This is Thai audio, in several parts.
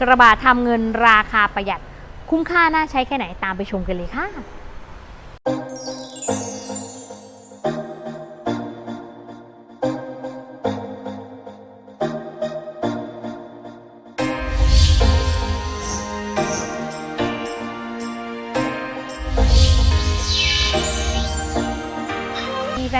กระบะทำเงินราคาประหยัด คุ้มค่าน่าใช้แค่ไหนตามไปชมกันเลยค่ะ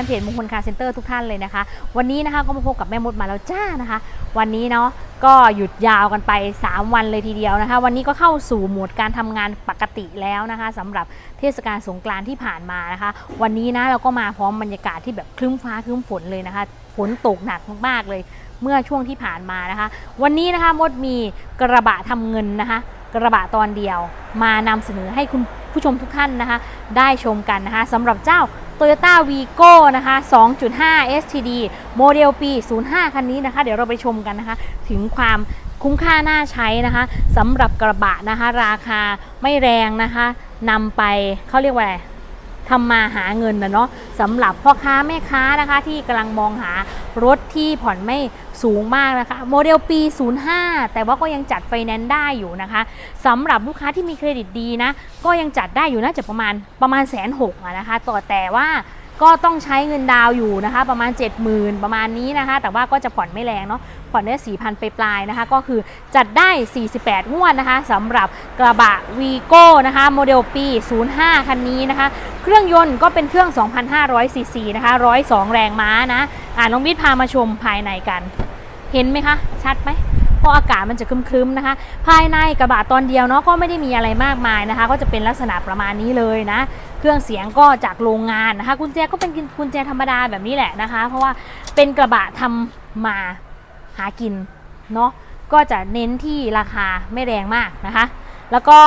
นเพจมงคลคาร์เซ็นเตอร์ทุกท่านเลยนะคะ วันนี้นะคะก็มาพบกับแม่มดมาแล้วจ้านะคะ วันนี้เนาะก็หยุดยาวกันไป 3 วันเลยทีเดียวนะคะ วันนี้ก็เข้าสู่โหมดการทำงานปกติแล้วนะคะสำหรับเทศกาลสงกรานต์ที่ผ่านมานะคะ วันนี้นะเราก็มาพร้อมบรรยากาศที่แบบคลึ้มฟ้าคลึ้มฝนเลยนะคะ ฝนตกหนักมากๆเลยเมื่อช่วงที่ผ่านมานะคะ วันนี้นะคะมดมีกระบะทำเงินนะคะ กระบะตอนเดียว มานำเสนอให้คุณผู้ชมทุกท่านนะคะ ได้ชมกันนะคะสำหรับเจ้า Toyota Vigo นะคะ 2.5 STD โมเดลปี 05 คันนี้นะคะ เดี๋ยวเราไปชมกันนะคะ ถึงความคุ้มค่าน่าใช้นะคะสำหรับกระบะนะคะ ราคาไม่แรงนะคะนำไปเขาเรียกว่าอะไร ทำมาหาเงินนะเนาะสำหรับพ่อค้าแม่ค้านะคะที่กำลังมองหารถที่ผ่อนไม่สูงมากนะคะ โมเดลปี 05 แต่ว่าก็ยังจัดไฟแนนซ์ได้อยู่นะคะสำหรับลูกค้าที่มีเครดิตดีนะ ก็ยังจัดได้อยู่น่าจะประมาณประมาณแสนหกนะคะ ต่อแต่ว่าก็ต้องใช้เงินดาวอยู่นะคะ ประมาณ 70,000 ประมาณนี้นะคะ แต่ว่าก็จะผ่อนไม่แรงเนาะ ผ่อนได้ 4,000 ไปปลายนะคะ ก็คือจัดได้ 48 งวดนะคะสำหรับกระบะวีโก้นะคะ โมเดลปี 05 คันนี้นะคะ เครื่องยนต์ก็เป็นเครื่อง 2,500ซีซีนะคะ 102 แรงม้านะอ่าน้องวิทย์พามาชมภายในกัน เห็นไหมคะ ชัดไหมเพราะอากาศมันจะครึ้มๆนะคะ ภายในกระบะตอนเดียวเนาะก็ไม่ได้มีอะไรมากมายนะคะ ก็จะเป็นลักษณะประมาณนี้เลยนะ เครื่องเสียงก็จากโรงงานนะคะ กุญแจก็เป็นกุญแจธรรมดาแบบนี้แหละนะคะ เพราะว่าเป็นกระบะทำมา หากินเนาะก็จะเน้นที่ราคาไม่แรงมากนะคะ แล้วก็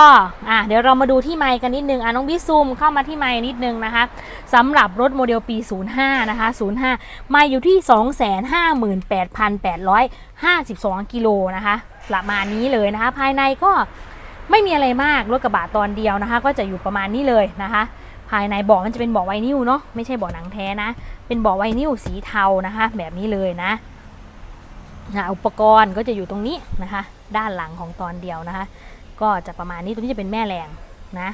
อะเดี๋ยวเรามาดูที่ไมค์กันนิดนึงอะน้องวิซูมเข้ามาที่ไมค์นิดนึงนะคะสำหรับรถโมเดลปี 05 นะคะ 05 ไมค์อยู่ที่ 258,852 กิโลนะคะประมาณนี้เลยนะคะ ภายในก็ไม่มีอะไรมากรถกระบะตอนเดียวนะคะ ก็จะอยู่ประมาณนี้เลยนะคะภายในเบาะมันจะเป็นเบาะไวนิลเนาะไม่ใช่เบาะหนังแท้นะ เป็นเบาะไวนิลสีเทานะคะ แบบนี้เลยนะ นะอุปกรณ์ก็จะอยู่ตรงนี้นะคะ ด้านหลังของตอนเดียวนะคะ ก็จะประมาณนี้ตรงนี้จะเป็นแม่แรงนะ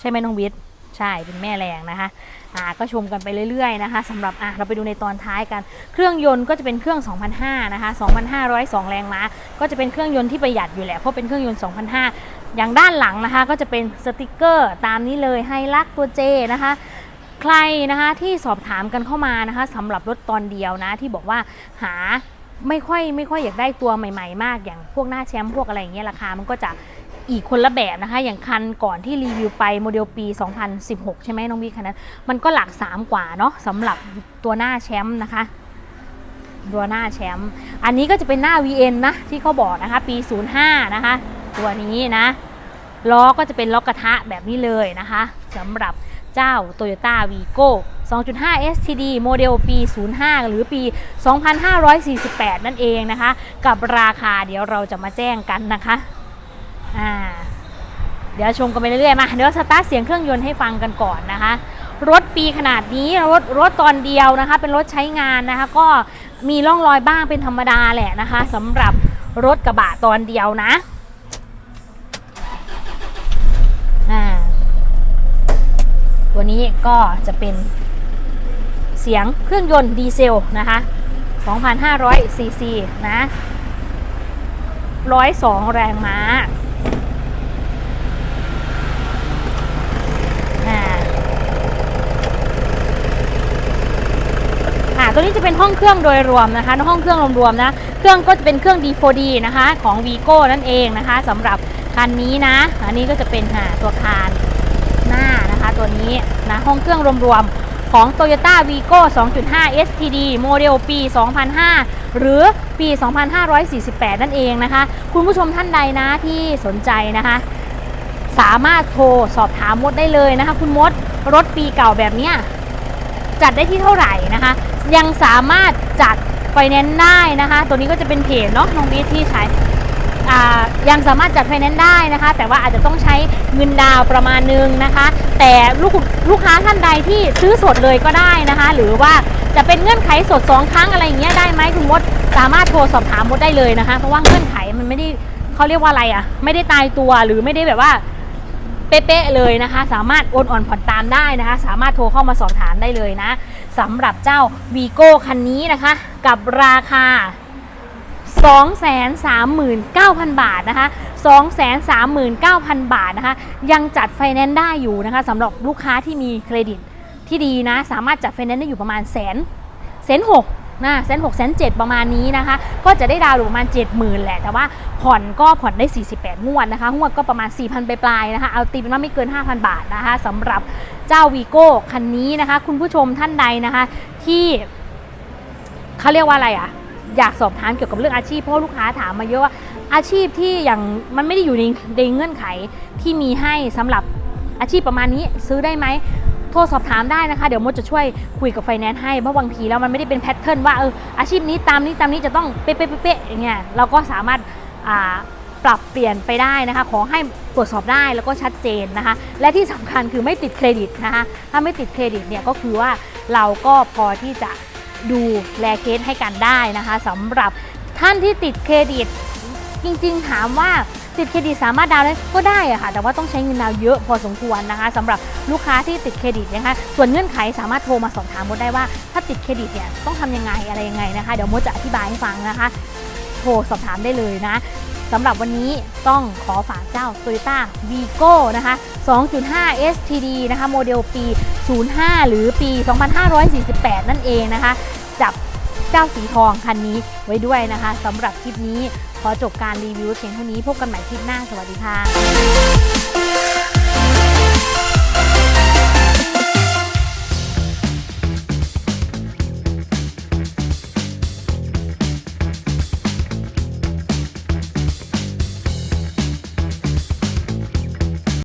ใช่ไหมน้องวิทย์ใช่เป็นแม่แรงนะคะอ่าก็ชมกันไปเรื่อยๆนะคะสำหรับอะเราไปดูในตอนท้ายกัน เครื่องยนต์ก็จะเป็นเครื่อง2,500นะคะ2,502 แรงม้า ก็จะเป็นเครื่องยนต์ที่ประหยัดอยู่แหละเพราะเป็นเครื่องยนต์2,500อย่างด้านหลังนะคะ ก็จะเป็นสติกเกอร์ตามนี้เลยไฮลักตัวเจนะคะใครนะคะที่สอบถามกันเข้ามานะคะสำหรับรถตอนเดียวนะที่บอกว่าหา ไม่ค่อยไม่ค่อยอยากได้ตัวใหม่ๆ มากอย่างพวกหน้าแชมป์พวกอะไรอย่างเงี้ยราคามันก็จะอีกคนละแบบนะคะ อย่างคันก่อนที่รีวิวไปโมเดลปี 2016 ใช่ไหมน้องบีคันนั้นมันก็หลัก 3 กว่าเนาะสำหรับตัวหน้าแชมป์นะคะตัวหน้าแชมป์อันนี้ก็จะเป็นหน้า VN นะที่เขาบอกนะคะ ปี 05 นะคะ ตัวนี้นะล้อก็จะเป็นล้อกระทะแบบนี้เลยนะคะสำหรับเจ้า Toyota Vigo 2.5 STD โมเดลปี 05 หรือปี 2548 นั่นเองนะคะ กับราคาเดี๋ยวเราจะมาแจ้งกันนะคะอ่าเดี๋ยวชมกันไปเรื่อยๆมาเดี๋ยวสตาร์ทเสียงเครื่องยนต์ให้ฟังกันก่อนนะคะ รถปีขนาดนี้รถรถตอนเดียวนะคะ เป็นรถใช้งานนะคะ ก็มีร่องรอยบ้างเป็นธรรมดาแหละนะคะสำหรับรถกระบะตอนเดียวนะอ่าตัวนี้ก็จะเป็น เสียงเครื่องยนต์ดีเซลนะคะ2,500ซีซีนะ102 แรงม้าอ่าตัวนี้จะเป็นห้องเครื่องโดยรวมนะคะห้องเครื่องรวมๆนะ เครื่องก็จะเป็นเครื่อง D4D นะคะของ Vigo นั่นเองนะคะสำหรับคันนี้นะ อันนี้ก็จะเป็นอ่าตัวคานหน้านะคะตัวนี้นะห้องเครื่องรวมๆ ของ Toyota Vigo 2.5 STD โมเดลปี 2005 หรือปี 2548 นั่นเองนะคะ คุณผู้ชมท่านใดนะที่สนใจนะคะ สามารถโทรสอบถามมดได้เลยนะคะ คุณมดรถปีเก่าแบบเนี้ยจัดได้ที่เท่าไหร่นะคะ ยังสามารถจัดไฟแนนซ์ได้นะคะ ตัวนี้ก็จะเป็นเพจเนาะน้องบีที่ใช้ ยังสามารถจัดไฟแนนซ์ได้นะคะ แต่ว่าอาจจะต้องใช้เงินดาวประมาณนึงนะคะ แต่ลูกลูกค้าท่านใดที่ซื้อสดเลยก็ได้นะคะ หรือว่าจะเป็นเงื่อนไขสดสองครั้งอะไรอย่างเงี้ยได้ไหมคุณมดสามารถโทรสอบถามมดได้เลยนะคะ เพราะว่าเงื่อนไขมันไม่ได้เขาเรียกว่าอะไรอะไม่ได้ตายตัวหรือไม่ได้แบบว่าเป๊ะๆเลยนะคะ สามารถโอนอ่อนผ่อนตามได้นะคะ สามารถโทรเข้ามาสอบถามได้เลยนะสำหรับเจ้าวีโก้คันนี้นะคะ กับราคา 239,000 บาทนะคะ 239,000 บาทนะคะ ยังจัดไฟแนนซ์ได้อยู่นะคะสำหรับลูกค้าที่มีเครดิตที่ดีนะ สามารถจัดไฟแนนซ์ได้อยู่ประมาณแสนแสนหกนะแสนหกแสนเจ็ดประมาณนี้นะคะ ก็จะได้ดาวน์อยู่ประมาณ 70,000 แหละ แต่ว่าผ่อนก็ผ่อนได้ 48 งวดนะคะ งวดก็ประมาณ 4,000 ปลายๆนะคะ เอาตีเป็นว่าไม่เกิน 5,000 บาทนะคะสำหรับเจ้าวีโก้คันนี้นะคะ คุณผู้ชมท่านใดนะคะ ที่เขาเรียกว่าอะไรอะ อยากสอบถามเกี่ยวกับเรื่องอาชีพเพราะลูกค้าถามมาเยอะว่าอาชีพที่อย่างมันไม่ได้อยู่ในในเงื่อนไขที่มีให้สำหรับอาชีพประมาณนี้ซื้อได้ไหมโทรสอบถามได้นะคะ เดี๋ยวมดจะช่วยคุยกับไฟแนนซ์ให้เพราะบางทีแล้วมันไม่ได้เป็นแพทเทิร์นว่าเอออาชีพนี้ตามนี้ตามนี้จะต้องเป๊ะๆเป๊ะอย่างเงี้ยเราก็สามารถอ่าปรับเปลี่ยนไปได้นะคะ ขอให้ตรวจสอบได้แล้วก็ชัดเจนนะคะ และที่สำคัญคือไม่ติดเครดิตนะคะถ้าไม่ติดเครดิตเนี่ยก็คือว่าเราก็พอที่จะ ดูแลเคสให้กันได้นะคะสำหรับท่านที่ติดเครดิต จริงๆ ถามว่าติดเครดิตสามารถดาวน์ได้ก็ได้อะค่ะ แต่ว่าต้องใช้เงินดาวน์เยอะพอสมควรนะคะสำหรับลูกค้าที่ติดเครดิตนะคะส่วนเงื่อนไขสามารถโทรมาสอบถามมดได้ว่า ถ้าติดเครดิตเนี่ยต้องทำยังไงอะไรยังไงนะคะ เดี๋ยวมดจะอธิบายให้ฟังนะคะ โทรสอบถามได้เลยนะ สำหรับวันนี้ต้องขอฝากเจ้า Toyota Vigo นะคะ 2.5 STD นะคะ โมเดลปี 05 หรือปี 2548 นั่นเองนะคะ จับเจ้าสีทองคันนี้ไว้ด้วยนะคะสำหรับคลิปนี้ขอจบการรีวิวเพียงเท่านี้พบกันใหม่คลิปหน้าสวัสดีค่ะ